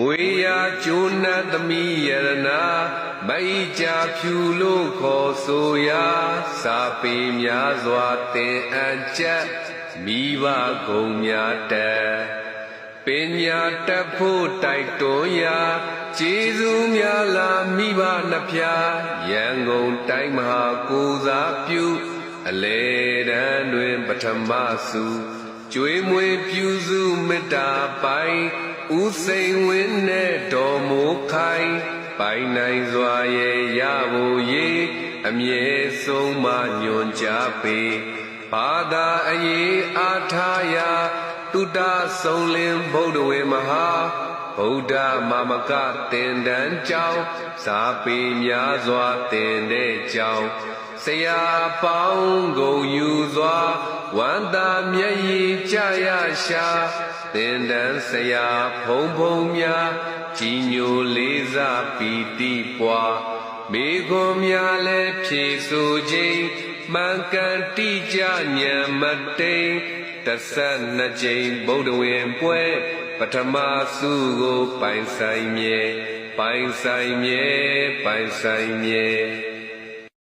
မွေရာကျိုးနတ်သမီးယရနာမိတ်ကြဖြူလို့ခေါ်ဆိုရာစာပေများစွာသင်အပ်ချက်မိဘဂုံများတက်ပညာတတ်ဖို့တိုက်တွန်းရာကျေးဇူးများလာမိဘနှဖျားရန်ကုန်တိုင်းမဟာကိုစားပြုအလေတန်းတွင်ပထမစုကျွေးမွေပြုစုမေတ္တာပိုင် ဥစိန်ဝင်းနဲ့တော်မိုးခိုင်ပိုင်နိုင်စွာရဲ့ရဖို့ရေအမြဲဆုံးမညွန်ကြားပေဘာသာအရေးအားထားရာတုတ္တဆုံးလင်းဗုဒ္ဓဝေမဟာဗုဒ္ဓမာမကတင်တန်းကြောင်းဇာပေများစွာတင်တဲ့ကြောင်းဆရာပေါင်းကုန်ယူစွာဝန္တာမျက်ရည်ကြရရှာ သင်တန်းဆရာဖုံဖုံများကြီးညိုလေးစားပီတိပွားမိခွန်များလည်းဖြည့်ဆိုခြင်းမှန်ကန်တိကြဉာဏ်မတိန်တဆက်နှစ်ကြိမ်ဗုဒ္ဓဝင်ပွဲပထမစုကိုပိုင်ဆိုင်မြဲပိုင်ဆိုင်မြဲပိုင်ဆိုင်မြဲ